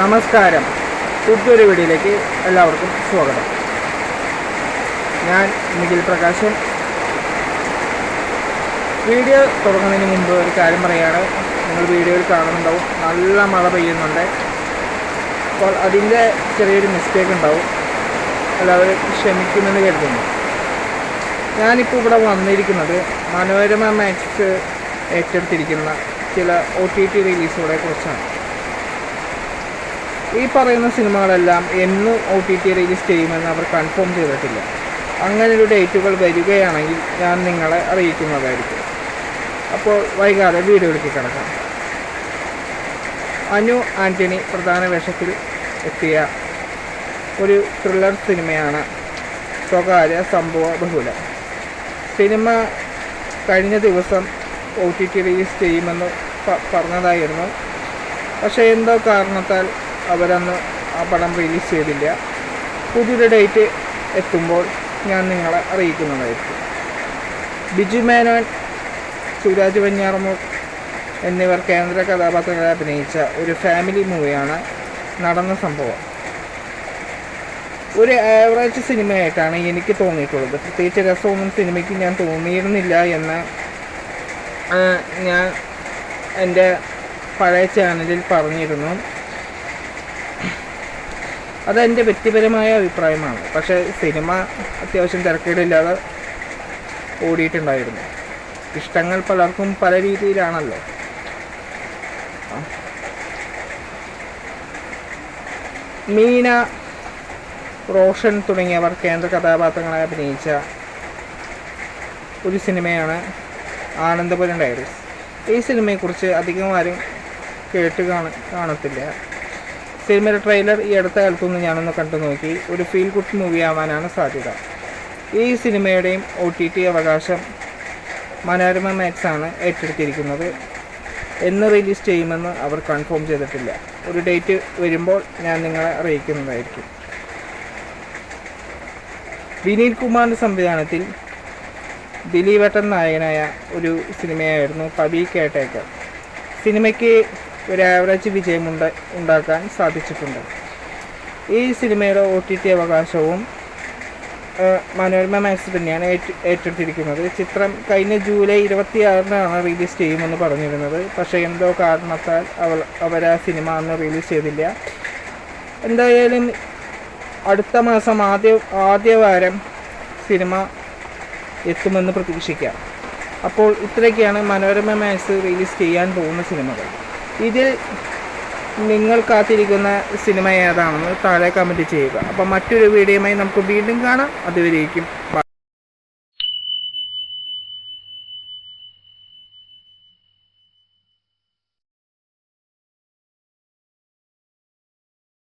നമസ്കാരം. പുതിയൊരു വീഡിയോയിലേക്ക് എല്ലാവർക്കും സ്വാഗതം. ഞാൻ നിഖിൽ പ്രകാശൻ. വീഡിയോ തുടങ്ങുന്നതിന് മുമ്പ് ഒരു കാര്യം പറയുകയാണ്. നിങ്ങൾ വീഡിയോയിൽ കാണുന്നുണ്ടാവും. നല്ല മഴ പെയ്യുന്നുണ്ട്. അപ്പോൾ അതിന്റെ ചെറിയൊരു മിസ്റ്റേക്ക് ഉണ്ടാവും. എല്ലാവരും ക്ഷമിക്കുമെന്ന് കരുതുന്നു. ഞാനിപ്പോൾ ഇവിടെ വന്നിരിക്കുന്നത് മനോരമ മാക്സ് ഏറ്റെടുത്തിരിക്കുന്ന ചില ഒ ടി ടി റിലീസുകളെ കുറിച്ചാണ്. ഈ പറയുന്ന സിനിമകളെല്ലാം എന്ന് ഒ ടി ടി റിലീസ് ചെയ്യുമെന്ന് അവർ കൺഫേം ചെയ്തിട്ടില്ല. അങ്ങനെ ഒരു ഡേറ്റുകൾ വരികയാണെങ്കിൽ ഞാൻ നിങ്ങളെ അറിയിക്കുന്നതായിരിക്കും. അപ്പോൾ വൈകാതെ വീഡിയോയിലേക്ക് കിടക്കാം. അനു ആന്റണി പ്രധാന വേഷത്തിൽ എത്തിയ ഒരു ത്രില്ലർ സിനിമയാണ് സ്വകാര്യ സംഭവ ബഹുല. സിനിമ കഴിഞ്ഞ ദിവസം ഒ ടി ടി റിലീസ് ചെയ്യുമെന്ന് പറഞ്ഞതായിരുന്നു. പക്ഷേ എന്തോ കാരണത്താൽ അവരന്ന് ആ പടം റിലീസ് ചെയ്തില്ല. പുതിയൊരു ഡേറ്റ് എത്തുമ്പോൾ ഞാൻ നിങ്ങളെ അറിയിക്കുന്നതായിരിക്കും. ബിജു മേനോൻ സുരാജ് വെഞ്ഞാറമൂർ എന്നിവർ കേന്ദ്ര കഥാപാത്രങ്ങളെ അഭിനയിച്ച ഒരു ഫാമിലി മൂവിയാണ് നടന്ന സംഭവം. ഒരു ആവറേജ് സിനിമയായിട്ടാണ് എനിക്ക് തോന്നിയിട്ടുള്ളത്. പ്രത്യേകിച്ച് രസമൊന്നും സിനിമയ്ക്ക് ഞാൻ തോന്നിയിരുന്നില്ല എന്ന് ഞാൻ എന്റെ പഴയ ചാനലിൽ പറഞ്ഞിരുന്നു. അതെന്റെ വ്യക്തിപരമായ അഭിപ്രായമാണ്. പക്ഷേ സിനിമ അത്യാവശ്യം തിരക്കേടില്ലാതെ ഓടിയിട്ടുണ്ടായിരുന്നു. ഇഷ്ടങ്ങൾ പലർക്കും പല രീതിയിലാണല്ലോ. മീന റോഷൻ തുടങ്ങിയവർ കേന്ദ്ര കഥാപാത്രങ്ങളെ അഭിനയിച്ച ഒരു സിനിമയാണ് ആനന്ദപുരം ഡയറീസ്. ഈ സിനിമയെക്കുറിച്ച് അധികം ആരും കേട്ട് കാണ കാണത്തില്ല. സിനിമയുടെ ട്രെയിലർ ഈ അടുത്ത കാലത്തൊന്ന് ഞാനൊന്ന് കണ്ടു നോക്കി. ഒരു ഫീൽ ഗുഡ് മൂവി ആവാനാണ് സാധ്യത. ഈ സിനിമയുടെയും ഒ ടി ടി അവകാശം മനോരമ മാക്സ് ആണ് ഏറ്റെടുത്തിരിക്കുന്നത്. എന്ന് റിലീസ് ചെയ്യുമെന്ന് അവർ കൺഫേം ചെയ്തിട്ടില്ല. ഒരു ഡേറ്റ് വരുമ്പോൾ ഞാൻ നിങ്ങളെ അറിയിക്കുന്നതായിരിക്കും. വിനീത് കുമാറിന്റെ സംവിധാനത്തിൽ ദിലീപേട്ടൻ നായകനായ ഒരു സിനിമയായിരുന്നു പവി കേട്ടേക്കർ. സിനിമയ്ക്ക് ഒരു ആവറേജ് വിജയം ഉണ്ടാക്കാൻ സാധിച്ചിട്ടുണ്ട്. ഈ സിനിമയുടെ ഒ ടി ടി അവകാശവും മനോരമ മാക്സ് തന്നെയാണ് ഏറ്റെടുത്തിരിക്കുന്നത്. ചിത്രം കഴിഞ്ഞ ജൂലൈ ഇരുപത്തിയാറിനാണ് റിലീസ് ചെയ്യുമെന്ന് പറഞ്ഞിരുന്നത്. പക്ഷേ എന്തോ കാരണത്താൽ അവൾ അവർ ആ സിനിമ അന്ന് റിലീസ് ചെയ്തില്ല. എന്തായാലും അടുത്ത മാസം ആദ്യ ആദ്യ വാരം സിനിമ എത്തുമെന്ന് പ്രതീക്ഷിക്കാം. അപ്പോൾ ഇത്രയൊക്കെയാണ് മനോരമ മാക്സ് റിലീസ് ചെയ്യാൻ പോകുന്ന സിനിമകൾ. ഇതിൽ നിങ്ങൾ കാത്തിരിക്കുന്ന സിനിമ ഏതാണെന്ന് താഴെ കമന്റ് ചെയ്യുക. അപ്പോൾ മറ്റൊരു വീഡിയോയുമായി നമുക്ക് വീണ്ടും കാണാം. അതുവരേക്കും.